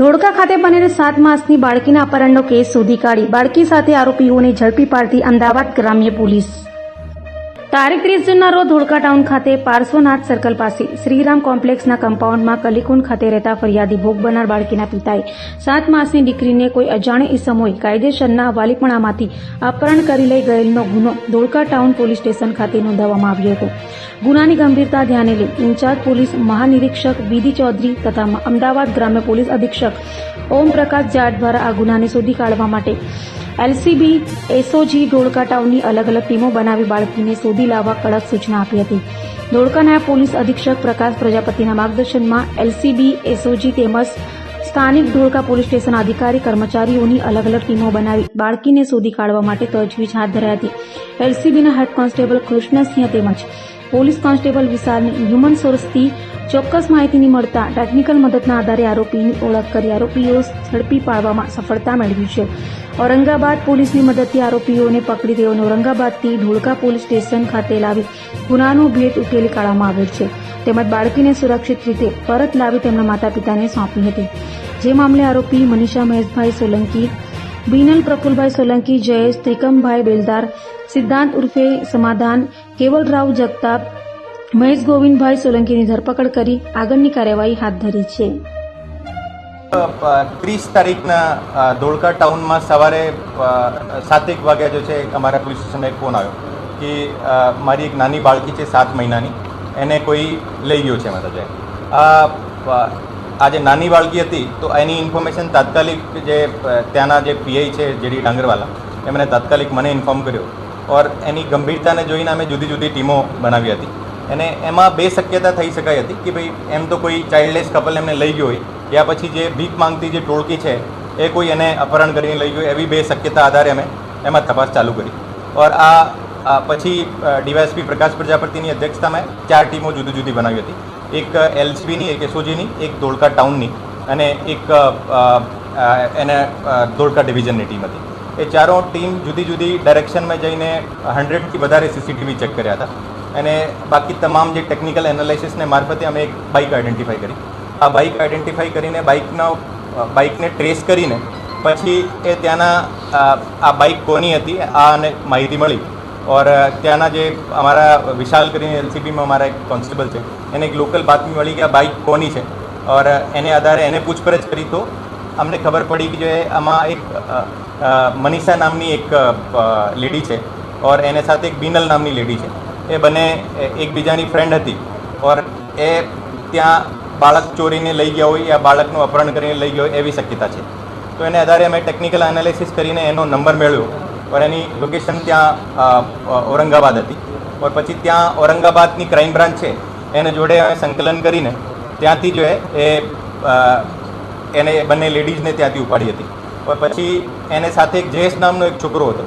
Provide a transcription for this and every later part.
ધોળકા ખાતે બનેલ સાત માસની બાળકીના અપહરણનો કેસ શોધી કાઢી. બાળકી સાથે આરોપીઓને ઝડપી પાડતી અમદાવાદ ગ્રામ્ય પોલીસ. તારીખ ત્રીસ જૂનના રોજ ધોળકા ટાઉન ખાતે પાર્શ્વનાથ સર્કલ પાસે શ્રીરામ કોમ્પ્લેક્સના કમ્પાઉન્ડમાં કલીકુંડ ખાતે રહેતા ફરિયાદી ભોગ બનનાર બાળકીના પિતાએ સાત માસની દીકરીને કોઈ અજાણે ઇસમોએ કાયદેસરના વાલીપણામાંથી અપહરણ કરી લઈ ગયેલનો ગુનો ધોળકા ટાઉન પોલીસ સ્ટેશન ખાતે નોંધાવવામાં આવ્યો હતો. ગુનાની ગંભીરતા ધ્યાને લઈ ઇન્ચાર્જ પોલીસ મહાનિરીક્ષક વિધિ ચૌધરી તથા અમદાવાદ ગ્રામ્ય પોલીસ અધિક્ષક ઓમ પ્રકાશ જાટ દ્વારા આ ગુનાને શોધી કાઢવા માટે એલસીબી, એસઓજી ધોળકા ટાઉનની અલગ અલગ ટીમો બનાવી બાળકીને શોધી લાવવા કડક સૂચના આપી હતી. ધોળકાના પોલીસ અધિક્ષક પ્રકાશ પ્રજાપતિના માર્ગદર્શનમાં એલસીબી, એસઓજી તેમજ સ્થાનિક ધોળકા પોલીસ સ્ટેશન અધિકારી, કર્મચારીઓની અલગ અલગ ટીમો બનાવી બાળકીને શોધી કાઢવા માટે તજવીજ હાથ ધરાઈ હતી. એલસીબીના હેડ કોન્સ્ટેબલ કૃષ્ણસિંહ તેમજ પોલીસ કોન્સ્ટેબલ વિશાલની હ્યુમન સોર્સથી ચોક્કસ માહિતીની મળતા ટેકનિકલ મદદના આધારે આરોપીની ઓળખ કરી આરોપીઓ ઝડપી પાડવામાં સફળતા મેળવી છે. ઔરંગાબાદ પોલીસની મદદથી આરોપીઓને પકડી તેઓને ઔરંગાબાદથી ધોળકા પોલીસ સ્ટેશન ખાતે લાવી ગુનાનો ભેદ ઉકેલી કાઢવામાં આવ્યો છે. તેમજ બાળકીને સુરક્ષિત રીતે પરત લાવી તેમના માતા પિતાને સોંપી હતી. જે મામલે આરોપી મનીષા મહેશભાઈ સોલંકી બીનલ પ્રફુલભાઈ સોલંકી, જયેશ, ત્રિકમભાઈ બેલદાર, સિદ્ધાંત ઉર્ફે સમાધાન કેવલરાવ જગતાપ, મહેશ ગોવિંદભાઈ સોલંકીની ધરપકડ કરી આગળની કાર્યવાહી હાથ ધરી છે. ત્રીસ તારીખના ધોળકા ટાઉનમાં સવારે સાતેક વાગ્યા જો છે અમારા પોલીસ સ્ટેશનને ફોન આવ્યો કે મારી એક નાની બાળકી છે સાત મહિનાની, એને કોઈ લઈ ગયો છે મારા જાય. અ, આ જે નાની બાળકી હતી તો એની ઇન્ફોર્મેશન તાત્કાલિક જે ત્યાંના જે પીઆઈ છે જેડી ડાંગરવાલા એમણે તાત્કાલિક મને ઇન્ફોર્મ કર્યો. ઓર એની ગંભીરતાને જોઈને અમે જુદી જુદી ટીમો બનાવી હતી. અને એમાં બે શક્યતા થઈ શકાય હતી કે ભાઈ એમ તો કોઈ ચાઇલ્ડલેસ કપલ એમને લઈ ગયો હોય યા પછી જે ભીખ માંગતી જે ટોળકી છે એ કોઈ એને અપહરણ કરીને લઈ ગયો એવી બે શક્યતા આધારે અમે એમાં તપાસ ચાલુ કરી. ઓર આ પછી ડીવાયએસપી પ્રકાશ પ્રજાપતિની અધ્યક્ષતામાં ચાર ટીમો જુદી જુદી બનાવી હતી. એક એલસીબીની, એક એસઓજીની, એક ધોળકા ટાઉનની અને એક એને ધોળકા ડિવિઝનની ટીમ હતી. એ ચારો ટીમ જુદી જુદી ડાયરેક્શનમાં જઈને હંડ્રેડથી વધારે સીસીટીવી ચેક કર્યા હતા. અને બાકી તમામ જે ટેકનિકલ એનાલિસિસને મારફતે અમે એક બાઇક આઈડેન્ટિફાઈ કરી. આ બાઇક આઈડેન્ટિફાઈ કરીને બાઇકનો બાઇકને ટ્રેસ કરીને પછી એ ત્યાંના આ બાઇક કોની હતી, આ અને માહિતી મળી. ઓર ત્યાંના જે અમારા વિશાલ કરીને એલસીબીમાં અમારા એક કોન્સ્ટેબલ છે એને એક લોકલ બાતમી મળી કે આ બાઇક કોની છે ઓર એને આધારે એને પૂછપરછ કરી તો અમને ખબર પડી કે જે આમાં એક મનીષા નામની એક લેડી છે ઓર એને સાથે એક બિનલ નામની લેડી છે એ બંને એકબીજાની ફ્રેન્ડ હતી ઓર એ ત્યાં બાળક ચોરીને લઈ ગયા હોય યા બાળકનું અપહરણ કરીને લઈ ગયો એવી શક્યતા છે। તો એને આધારે અમે ટેકનિકલ એનાલિસિસ કરીને એનો નંબર મેળવ્યો ઓર એની લોકેશન ત્યાં ઔરંગાબાદ હતી. ઓર પછી ત્યાં ઔરંગાબાદની ક્રાઇમ બ્રાન્ચ છે, એને જોડે અમે સંકલન કરીને ત્યાંથી જો એ એને બંને લેડીઝને ત્યાંથી ઉપાડી હતી. ઓર પછી એને સાથે એક જયેશ નામનો એક છોકરો હતો.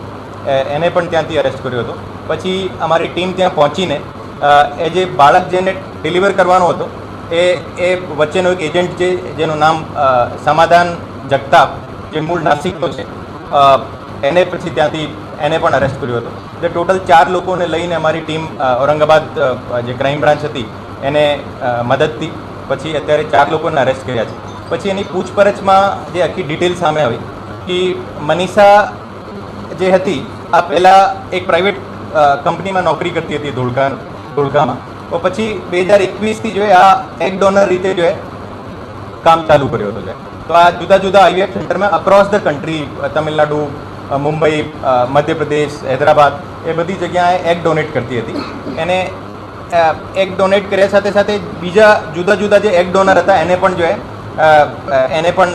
એને પણ ત્યાંથી અરેસ્ટ કર્યો હતો. પછી અમારી ટીમ ત્યાં પહોંચીને એ જે બાળક જેને ડિલિવર કરવાનો હતો, એ એ વચ્ચેનો એક એજન્ટ છે, જેનું નામ સમાધાન જગતાપ, જે મૂળ નાસિકનો છે એને પછી ત્યાંથી એને પણ અરેસ્ટ કર્યો હતો. એટલે ટોટલ ચાર લોકોને લઈને અમારી ટીમ ઔરંગાબાદ જે ક્રાઇમ બ્રાન્ચ હતી, એને મદદથી પછી અત્યારે ચાર લોકોને અરેસ્ટ કર્યા છે. પછી એની પૂછપરછમાં જે આખી ડિટેલ સામે આવી કે મનીષા જે હતી, આ પહેલાં એક પ્રાઇવેટ કંપનીમાં નોકરી કરતી હતી ધોળકા, ધોળકામાં. તો પછી બે હજાર એકવીસથી જો આ એક ડોનર રીતે જો કામ ચાલુ કર્યો હતો. તો આ જુદા જુદા આઈવીએફ સેન્ટરમાં across the country Tamil Nadu Mumbai Madhya Pradesh, Hyderabad એ બધી જગ્યાએ એગ ડોનેટ કરતી હતી. એને એગ ડોનેટ કર્યા સાથે સાથે બીજા જુદા જુદા જે એગ ડોનર હતા, એને પણ જો એને પણ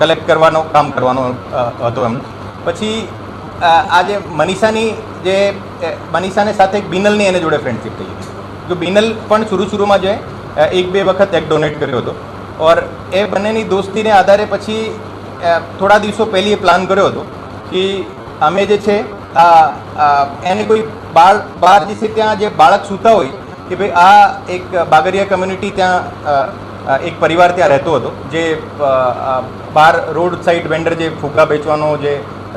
કલેક્ટ કરવાનો, કામ કરવાનો હતો એમ. પછી આજે મનીષાની જે મનીષાને સાથે બિનલની એને જોડે ફ્રેન્ડશિપ થઈ હતી. જો બિનલ પણ શરૂ શરૂમાં જે એક બે વખત એક ડોનેટ કર્યો હતો. ઓર એ બંનેની દોસ્તીને આધારે પછી થોડા દિવસો પહેલી એ પ્લાન કર્યો હતો. કે અમે જે છે, આ એને કોઈ બાળ બહાર જે છે ત્યાં જે બાળક સૂતા હોય, કે ભાઈ આ એક બાગરિયા કમ્યુનિટી ત્યાં એક પરિવાર ત્યાં રહેતો હતો, જે બહાર રોડ સાઈડ વેન્ડર જે ફૂગા વેચવાનો, જે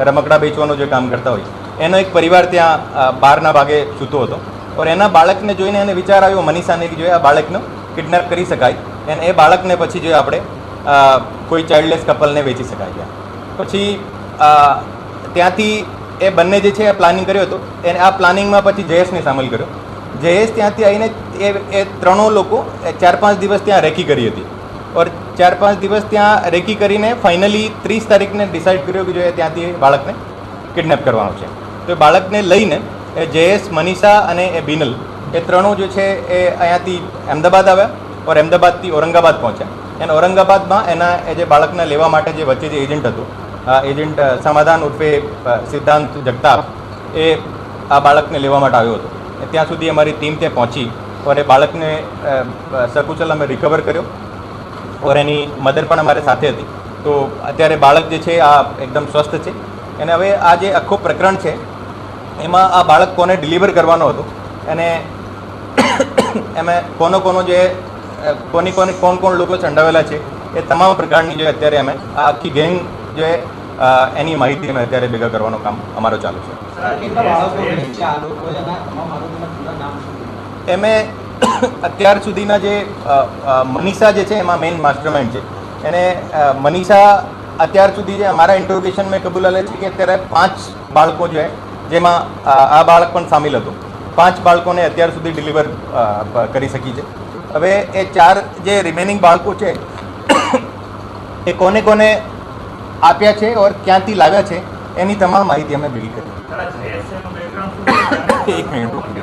રમકડા વેચવાનો જે કામ કરતા હોય, એનો એક પરિવાર ત્યાં બહારના ભાગે સૂતો હતો. ઓર એના બાળકને જોઈને એને વિચાર આવ્યો મનીષાને કે જોઈએ આ બાળકનો કિડનેપ કરી શકાય. અને એ બાળકને પછી જો આપણે કોઈ ચાઇલ્ડલેસ કપલને વેચી શકાય છે પછી ત્યાંથી એ બંને જે છે એ પ્લાનિંગ કર્યો હતો. એને આ પ્લાનિંગમાં પછી જયેશને સામેલ કર્યો. જયેશ ત્યાંથી આવીને એ એ ત્રણો લોકો ચાર પાંચ દિવસ ત્યાં રેકી કરી હતી. ઓર ચાર પાંચ દિવસ ત્યાં રેકી કરીને ફાઇનલી ત્રીસ તારીખને ડિસાઇડ કર્યો કે જો એ ત્યાંથી બાળકને કિડનેપ કરવાનો છે. તો એ બાળકને લઈને એ જયેશ, મનીષા અને એ બિનલ એ ત્રણો જે છે એ અહીંયાથી અમદાવાદ આવ્યા ઓર અમદાવાદથી ઔરંગાબાદ પહોંચ્યા. અને ઔરંગાબાદમાં એના એ જે બાળકને લેવા માટે જે વચ્ચે જે એજન્ટ હતું એજન્ટ સમાધાન ઉર્ફે સિદ્ધાંત જગતાપ એ આ બાળકને લેવા માટે આવ્યો હતો. ત્યાં સુધી અમારી ટીમ ત્યાં પહોંચી ઓર એ બાળકને અ, અમે રિકવર કર્યો ઓર એની મધર પણ અમારી સાથે હતી. તો અત્યારે બાળક જે છે આ એકદમ સ્વસ્થ છે. અને હવે આ જે આખું પ્રકરણ છે એમાં આ બાળક કોને ડિલિવર કરવાનો હતો? અને એમાં કોનો કોનો જે કોની કોની કોણ કોણ લોકો ચંડાવેલા છે એ તમામ પ્રકારની જે અત્યારે અમે આ આખી ગેંગ જે એની માહિતી અમે અત્યારે ભેગા કરવાનું કામ અમારું ચાલુ છે. છે છે? એમે અત્યાર સુધીના જે મનીષા જે છે, એમાં મેઇન માસ્ટરમાઇન્ડ છે. એને મનીષા અત્યાર સુધી જે અમારા ઇન્ટ્રોગેશન મેં કબૂલાલે છે કે અત્યારે પાંચ બાળકો જે જેમાં આ બાળક પણ સામેલ હતું. પાંચ બાળકોને અત્યાર સુધી ડિલિવર કરી શકી છે. હવે એ ચાર જે રિમેનિંગ બાળકો છે, એ કોને કોને આપ્યા છે ઓર ક્યાંથી લાવ્યા છે એની તમામ માહિતી અમે ભેગી કરી એક મિનિટ.